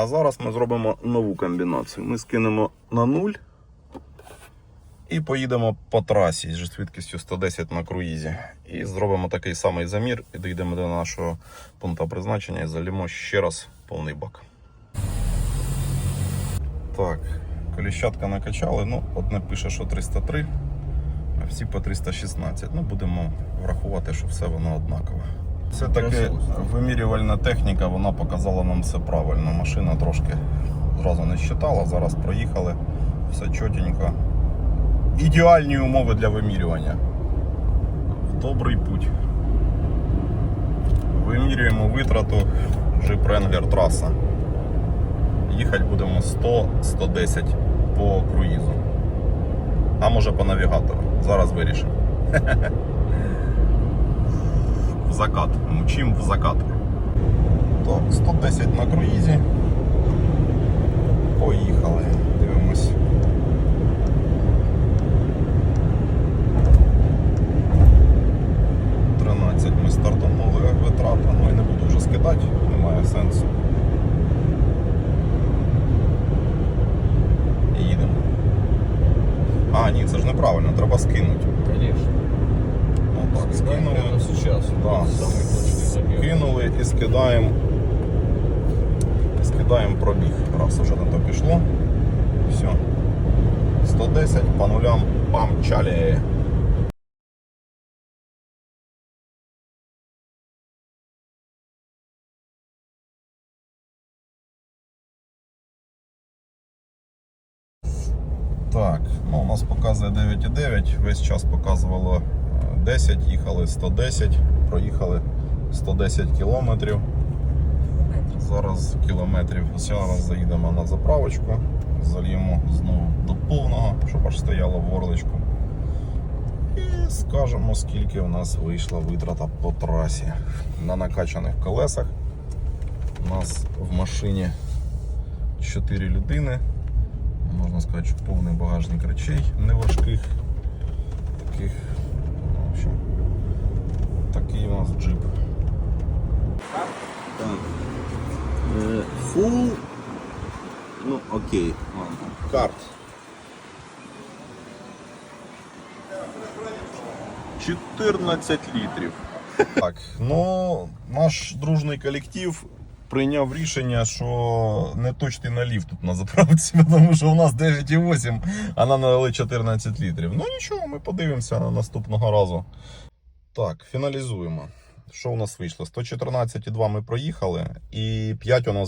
А зараз ми зробимо нову комбінацію. Ми скинемо на нуль і поїдемо по трасі зі швидкістю 110 на круїзі. І зробимо такий самий замір і дійдемо до нашого пункту призначення і залімо ще раз повний бак. Так, коліщатка накачали. Ну, одне пише, що 303, а всі по 316. Ну, будемо врахувати, що все воно однакове. Це таки вимірювальна техніка, вона показала нам все правильно. Машина трошки зразу не щитала, зараз проїхали, все чотенько. Ідеальні умови для вимірювання. Добрий путь. Вимірюємо витрату Jeep Wrangler траса. Їхати будемо 100-110 по круїзу. А може по навігатору. Зараз вирішимо. Закат. Мчим в закат. Так, 110 на круїзі. Поїхали. Дивимось. Тринадцять ми стартанули витрата, ну і не буду вже скидати, немає сенсу. І їдемо. А, ні, це ж неправильно, треба скинути. Ну скинули. Сейчас. Да. Кинули і скидаємо. І скидаємо пробіг. Раз уже на то пішло. Все. 110 по нулям помчали. Так, ну у нас показує 9,9, весь час показувало е, 10, їхали 110, проїхали 110 кілометрів. Зараз кілометрів. Зараз заїдемо на заправочку, зальємо знову до повного, щоб аж стояло в. І скажемо, скільки у нас вийшла витрата по трасі. На накачаних колесах. У нас в машині 4 людини. Можна сказати, що повний багажник речей неважких. Таких, в общем, такий у нас джип. Так. Фул. Ну, окей, ладно. Карт. 14 літрів. Так, ну наш дружний колектив прийняв рішення, що не точний налів тут на заправці, тому що у нас 9,8, а нам налили 14 літрів. Ну нічого, ми подивимося на наступного разу. Так, фіналізуємо. Що у нас вийшло? 114,2 ми проїхали, і 5 у нас